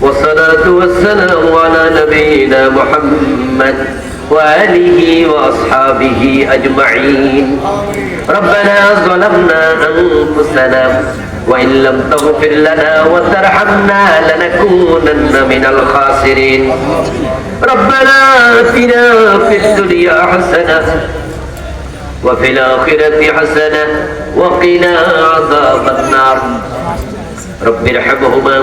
والصلاة والسلام على نبينا محمد وآله وأصحابه أجمعين. ربنا ظلمنا أنفسنا وإن لم تغفر لنا وترحمنا لنكونن من الخاسرين. ربنا آتنا في الدنيا حسنة وفي الآخرة حسنة وقنا عذاب النار. رب ارحمهما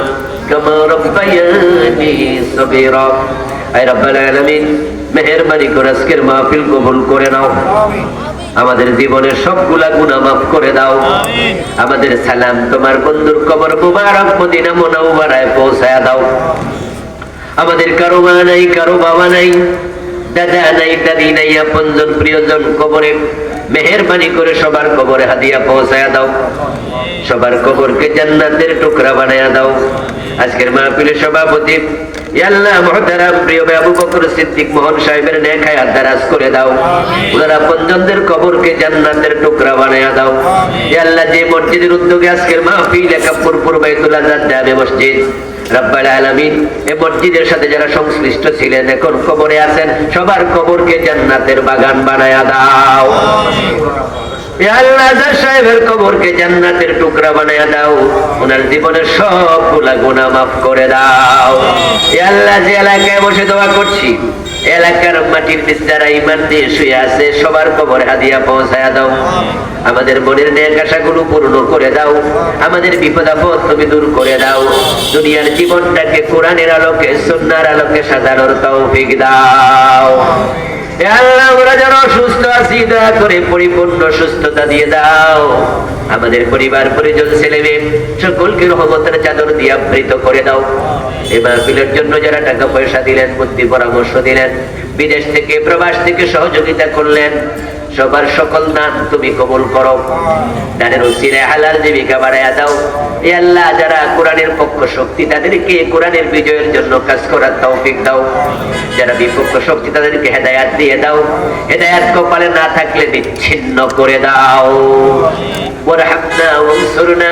كما ربياني صغيرا I রব্বাল আলামিন মেহেরবানি করে আজকের মাহফিল কবুল করে নাও আমাদের জীবনের সবগুলা গুনাহ মাফ করে দাও আমাদের সালাম তোমার বন্ধুর কবর মুবারক মদিনা মুনাওয়ারায় পৌঁছায়া দাও আমাদের কারো মা নাই কারো বাবা নাই প্রিয়জন কবরে মেহেরবানি করে সবার কবরে হাদিয়া পৌঁছায়া দাও। সবার কবরকে জান্নাতের টুকরা বানায়া দাও। আজকের মাহফিলের সভাপতি আল্লাহ মহতারাম প্রিয় আবু বকর সিদ্দিক মোহন সাহেবের নেখায় আদারাজ করে দাও। ওনারা পঞ্জনদের কবরকে জান্নাতের টুকরা বানায়া দাও। আল্লাহ যে মসজিদের উদ্যোগে আজকের মাহফিল একাপুর পূর্বাইতুল্লাহ জামে মসজিদ রব্বাল এ মসজিদের সাথে যারা সংশ্লিষ্ট ছিলেন, এখন কবরে আছেন, সবার কবরকে জান্নাতের বাগান বানায়া দাও। টুকরা বানায় দাও। ওনার জীবনের সবগুলা গুণা মাফ করে দাও। আল্লাহ এলাকায় বসে দোয়া করছি এলাকার মাটির নিচ ইমান দিয়ে শুয়ে আছে, সবার কবরে হাদিয়া পৌঁছায়া দাও। আমাদের মনের ন্যাক আশাগুলো পূর্ণ করে দাও। আমাদের বিপদ আপদ তুমি দূর করে দাও। দুনিয়ার জীবনটাকে কোরআনের আলোকে, সুন্নার আলোকে সাজানোর তৌফিক দাও। দাও। আমাদের পরিবার, পরিজন ছেলে মেয়ে সকলকে রহমতের চাদর দিয়ে আবৃত করে দাও। এই মাহফিলের জন্য যারা টাকা পয়সা দিলেন, বুদ্ধি, পরামর্শ দিলেন, বিদেশ থেকে, প্রবাস থেকে সহযোগিতা করলেন, সবার সকল দান তুমি কবুল করো। দানের উসিরে হালাল জীবিকা বাড়াইয়া দাও। এ আল্লাহ যারা কোরআনের পক্ষ শক্তি, তাদেরকে কোরআনের বিজয়ের জন্য কাজ করার তৌফিক দাও। যারা বিপক্ষ শক্তি, তাদেরকে হেদায়াত দিয়ে দাও। হেদায়াত কপালে না থাকলে বিচ্ছিন্ন করে দাও। ওরহামনা ওয়ানসুরনা।